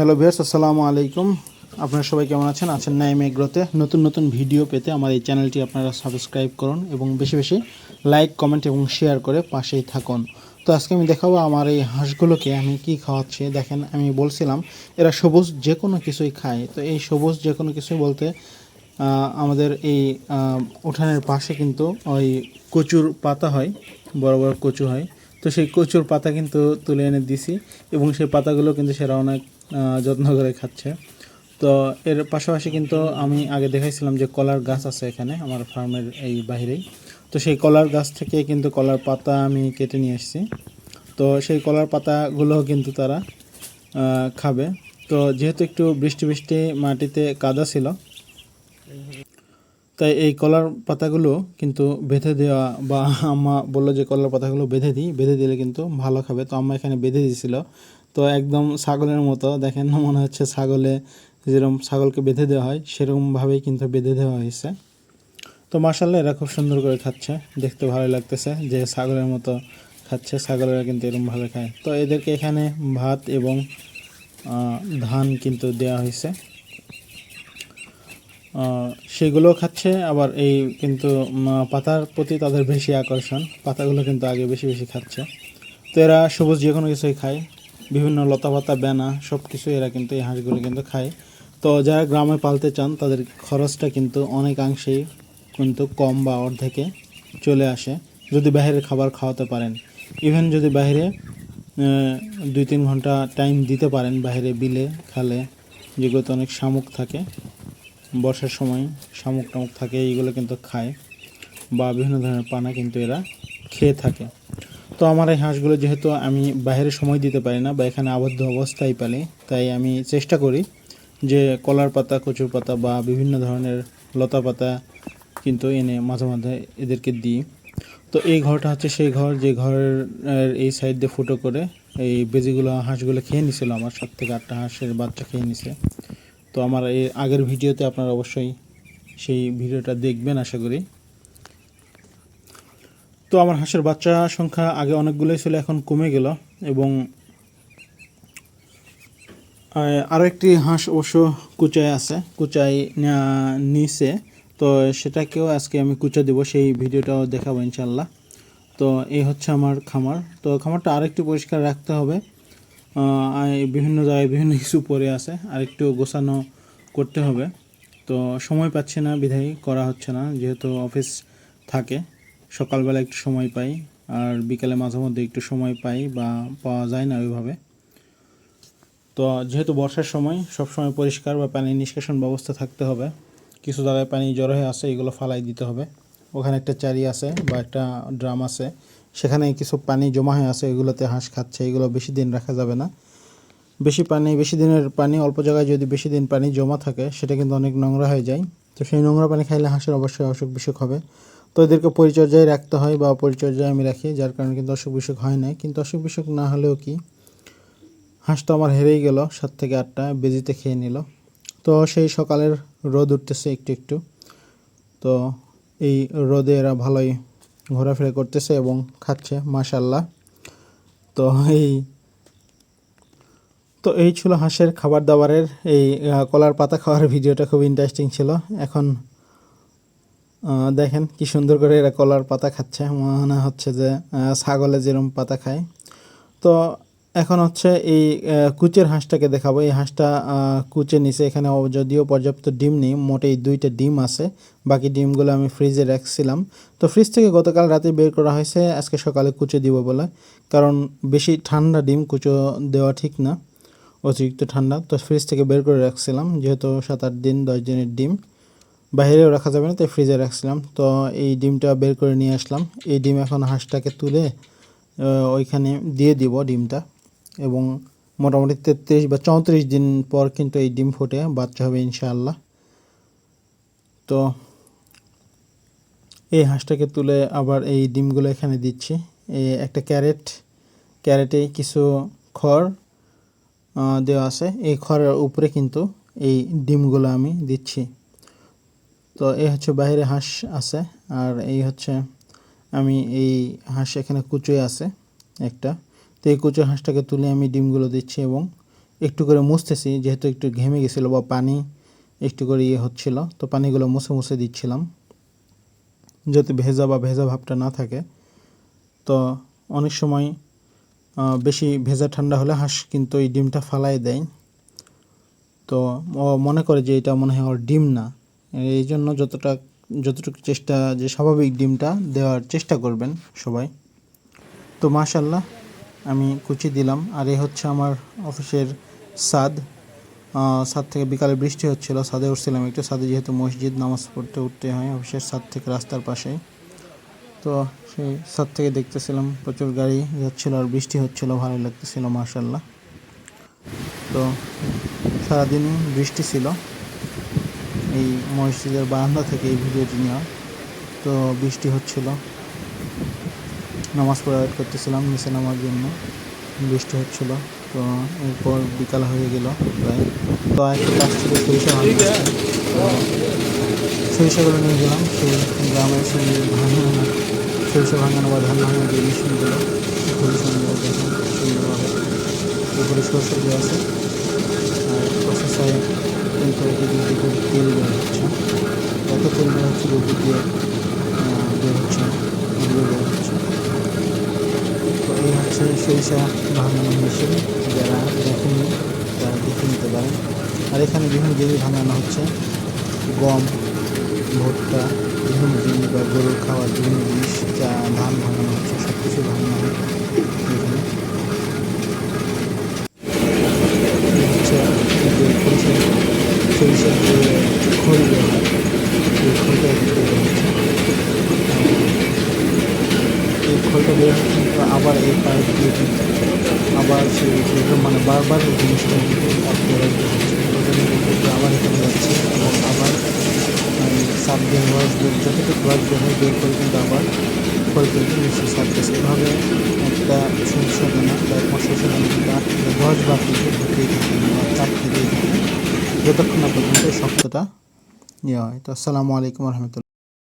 Hello viewers আসসালামু আলাইকুম। আপনারা সবাই কেমন আছেন? আছেন ন্যায় মেগ্রোতে নতুন নতুন ভিডিও পেতে আমার এই চ্যানেলটি আপনারা সাবস্ক্রাইব করুন এবং বেশি বেশি লাইক কমেন্ট এবং শেয়ার করে পাশেই থাকুন। তো আজকে আমি দেখাবো আমার এই হাঁসগুলোকে আমি কি খাওয়াচ্ছি? দেখেন, আমি বলছিলাম, এরা সবুজ যে কোনো কিছুই খায়। তো এই সবুজ যে কোনো কিছুই বলতে আমাদের এই উঠানের পাশে কিন্তু ওই কচুর পাতা হয়, বড় বড় কচু হয়। তো সেই কচুর পাতা কিন্তু তুলে এনে দিছি এবং সেই পাতাগুলো কিন্তু সেরা অনেক যত্ন করে খাচ্ছে। তো এর পাশাপাশি কিন্তু আমি আগে দেখাইছিলাম যে কলার গাছ আছে এখানে, আমার ফার্মের এই বাইরেই তো সেই কলার গাছ থেকে কিন্তু কলার পাতা আমি কেটে নিয়ে এসেছি। তো সেই কলার পাতাগুলো কিন্তু তারা খাবে। তো যেহেতু একটু বৃষ্টি বৃষ্টি মাটিতে কাদা ছিল, তাই এই কলার পাতাগুলো কিন্তু বেঁধে দেওয়া, বা আম্মা বলল যে কলার পাতাগুলো বেঁধে দিই, বেঁধে দিলে কিন্তু ভালো খাবে। তো আম্মা এখানে বেঁধে দিয়েছিল তো একদম ছাগলের মতো, দেখেন মনে হচ্ছে ছাগলে যেরকম ছাগলকে বেঁধে দেওয়া হয়, সেরকমভাবেই কিন্তু বেঁধে দেওয়া হয়েছে। তো মার্শাল্লাহ এরা খুব সুন্দর করে খাচ্ছে, দেখতে ভালো লাগতেছে যে ছাগলের মতো খাচ্ছে, ছাগলেরা কিন্তু এরকমভাবে খায়। তো এদেরকে এখানে ভাত এবং ধান কিন্তু দেওয়া হয়েছে। সেগুলো খাচ্ছে, আবার এই কিন্তু পাতার প্রতি তাদের বেশি আকর্ষণ, পাতাগুলো কিন্তু আগে বেশি বেশি খাচ্ছে। তো এরা সবুজ যে কোনো কিছুই খায় বিভিন্ন লতা পাতা বেনা সব কিছু এরা কিন্তু এই হাঁসগুলো কিন্তু খায়। তো যারা গ্রামে পালতে চান, তাদের খরচটা কিন্তু অনেকাংশেই কিন্তু কম বা অর্ধেকে চলে আসে, যদি বাইরের খাবার খাওয়াতে পারেন। ইভেন যদি বাইরে দুই তিন ঘণ্টা টাইম দিতে পারেন, বাইরে বিলে, খালে, যেগুলোতে অনেক শামুক থাকে, বর্ষার সময় শামুক টামুক থাকে, এইগুলো কিন্তু খায় বা বিভিন্ন ধরনের পানা কিন্তু এরা খেয়ে থাকে। তো আমার এই হাঁসগুলো যেহেতু আমি বাইরে সময় দিতে পারি না বা এখানে আবদ্ধ অবস্থায় পালি, তাই আমি চেষ্টা করি যে কলার পাতা, কচুর পাতা বা বিভিন্ন ধরনের লতা পাতা কিন্তু এনে মাঝে মাঝে এদেরকে দিই। তো এই ঘরটা হচ্ছে সেই ঘর, যে ঘরের এই সাইড দিয়ে ফুটো করে এই বেজিগুলো হাঁসগুলো খেয়ে নিছিল আমার সাত থেকে আটটা হাঁসের বাচ্চা খেয়ে নিছে। তো আমার এই আগের ভিডিওতে আপনারা অবশ্যই সেই ভিডিওটা দেখবেন, আশা করি। তো আমার হাঁসের বাচ্চা সংখ্যা আগে অনেকগুলোই ছিল, এখন কমে গেল এবং আরও একটি হাঁস অবশ্য কুচায় আছে কুচাই নিচে তো সেটাকেও আজকে আমি কুচা দেবো, সেই ভিডিওটাও দেখাবো ইনশাল্লাহ তো এই হচ্ছে আমার খামার। তো খামারটা আরেকটু পরিষ্কার রাখতে হবে। বিভিন্ন জায়গায় বিভিন্ন কিছু পড়ে আছে আর একটু গোছানো করতে হবে। তো সময় পাচ্ছি না বিধায় করা হচ্ছে না, যেহেতু অফিস থাকে। সকালবেলা একটু সময় পাই আর বিকালে মাঝে মধ্যে একটু সময় পাই বা পাওয়া যায় না ওইভাবে। তো যেহেতু বর্ষার সময় সব সময় পরিষ্কার বা পানি নিষ্কাশন ব্যবস্থা থাকতে হবে। কিছু জায়গায় পানি জড়ো হয়ে আছে, এগুলো ফালাই দিতে হবে। ওখানে একটা চারি আছে বা একটা ড্রাম আছে। সেখানে কিছু পানি জমা হয়ে আছে, এগুলোতে হাঁস খাচ্ছে, এগুলো বেশি দিন রাখা যাবে না। বেশি পানি, বেশি দিনের পানি, অল্প জায়গায় যদি বেশি দিন পানি জমা থাকে, সেটা কিন্তু অনেক নোংরা হয়ে যায়। তো সেই নোংরা পানি খাইলে হাঁসের অবশ্যই অসুখ বিসুখ হবে। তো এদেরকে পরিচর্যায় রাখতে হয় বা পরিচর্যায় আমি রাখি, যার কারণে কিন্তু অসুখ বিসুখ হয় না কিন্তু অসুখ বিসুখ না হলেও কি, হাঁস তো আমার হেরেই গেল, সাত থেকে আটটা বেজিতে খেয়ে নিল। তো সেই সকালের রোদ উঠতেছে একটু একটু। তো এই রোদে এরা ভালোই ঘোরাফেরা করতেছে এবং খাচ্ছে মাশাল্লাহ তো এই তো এই ছিল হাঁসের খাবার দাবারের এই কলার পাতা খাওয়ার ভিডিওটা খুব ইন্টারেস্টিং ছিল। এখন দেখেন কি সুন্দর করে এরা কলার পাতা খাচ্ছে। মনে হচ্ছে যে ছাগলে যেরকম পাতা খায়। তো এখন হচ্ছে এই কুচের হাঁসটাকে দেখাবো। এই হাঁসটা আহ, কুচে নিচে এখানে যদিও পর্যাপ্ত ডিম নেই মোটেই দুইটা ডিম আছে। বাকি ডিমগুলো আমি ফ্রিজে রাখছিলাম। তো ফ্রিজ থেকে গতকাল রাতে বের করা হয়েছে আজকে সকালে কুচে দিব বলে। কারণ বেশি ঠান্ডা ডিম কুচো দেওয়া ঠিক না অতিরিক্ত ঠান্ডা। তো ফ্রিজ থেকে বের করে রাখছিলাম যেহেতু সাত আট দিন দশ দিনের ডিম। বাইরেও রাখা যাবে না, তাই ফ্রিজে রাখছিলাম। তো এই ডিমটা বের করে নিয়ে আসলাম। এই ডিম এখন হাঁসটাকে তুলে ওইখানে দিয়ে দিব ডিমটা। এবং মোটামুটি তেত্রিশ বা চৌত্রিশ দিন পর কিন্তু এই ডিম ফুটে, বাচ্চা হবে ইনশাআল্লাহ। তো এই হাঁসটাকে তুলে আবার এই ডিমগুলো এখানে দিচ্ছি। একটা ক্যারেট, ক্যারেটে কিছু খড় দেওয়া আছে। এই খড়ের উপরে কিন্তু এই ডিমগুলো আমি দিচ্ছি। তো এই হচ্ছে বাইরে হাঁস আছে, আর এই হচ্ছে আমি এই হাঁস এখানে কুচোয় আছে একটা। তো এই কুচো হাঁসটাকে তুলে আমি ডিমগুলো দিচ্ছি এবং একটু করে মুছতেছি, যেহেতু একটু ঘেমে গেছিল বা পানি একটু করে ইয়ে হচ্ছিল, তো পানিগুলো মুছে মুছে দিচ্ছিলাম। যাতে ভেজা বা ভেজা ভাবটা না থাকে। তো অনেক সময় বেশি ভেজা ঠান্ডা হলে হাঁস কিন্তু এই ডিমটা ফালাই দেয়। তো ও মনে করে যে এটা মনে হয় ওর ডিম না। এই জন্য যতটা, যতটুকু চেষ্টা, যে স্বাভাবিক ডিমটা দেওয়ার চেষ্টা করবেন সবাই। তো মাশাল্লাহ আমি কুচি দিলাম। আর এই হচ্ছে আমার অফিসের সাদ। সাদ থেকে বিকালে বৃষ্টি হচ্ছিল ছাদে উঠছিলাম একটু। ছাদে যেহেতু মসজিদ, নামাজ পড়তে, উঠতে হয়, অফিসের সাদ থেকে রাস্তার পাশে তো সেই সাদ থেকে দেখতেছিলাম প্রচুর গাড়ি যাচ্ছিল আর বৃষ্টি হচ্ছিল ভালো লাগতেছিল মার্শাল্লাহ তো সারাদিনই বৃষ্টি ছিল। এই মসজিদের বারান্দা থেকে এই ভিডিওটি নেওয়া। তো বৃষ্টি হচ্ছিল। নামাজ পড়া ওয়েট করতেছিলাম, নিচে নামার জন্য। বৃষ্টি হচ্ছিল। তো এরপর বিকাল হয়ে গেল প্রায়। তো একটা কাজ ছিল, সরিষা ভাঙা। তো সরিষাগুলো নিয়ে গেলাম। সেই গ্রামের সেই ভাঙানো সরিষা ভাঙানো বা ধান ভাঙানো যে মেশিনগুলো খুবই সুন্দর দেখুন সুন্দরভাবে উপরে সরষে দেওয়া আছে, আর প্রসেসারে কিন্তু এদিক থেকে তেল বের হচ্ছে এত তেল বের হচ্ছে যে উপর দিয়ে আহ, বের হচ্ছে এগুলো বের হচ্ছে এই হচ্ছে সরিষা ভাঙানো মেশিন যারা দেখেনি, তারা দেখে নিতে পারেন আর এখানে বিভিন্ন জিনিস ভাঙানো হচ্ছে। গম, ভুট্টা, বিভিন্ন জিনিস বা গরুর খাওয়ার বিভিন্ন জিনিস যা ধান ভাঙানো হচ্ছে সব কিছু ভাঙানো হচ্ছে সরিষার যে খড়ি হয় খড়িটা কিন্তু আবার এই পাইপ দিয়ে আবার সেই মানে বারবার জিনিসটা আবার এখানে যাচ্ছে এবং আবার বের, যতটুকু বের হয় বের করে কিন্তু আবার এভাবে একটা সরষে দানা বা কিন্তু ঢুকেই থাকে বা চাপ যতক্ষণ না পর্যন্ত শক্তটা ইয়ে হয়। তো আসসালামু আলাইকুম রহমতুল্লাহ।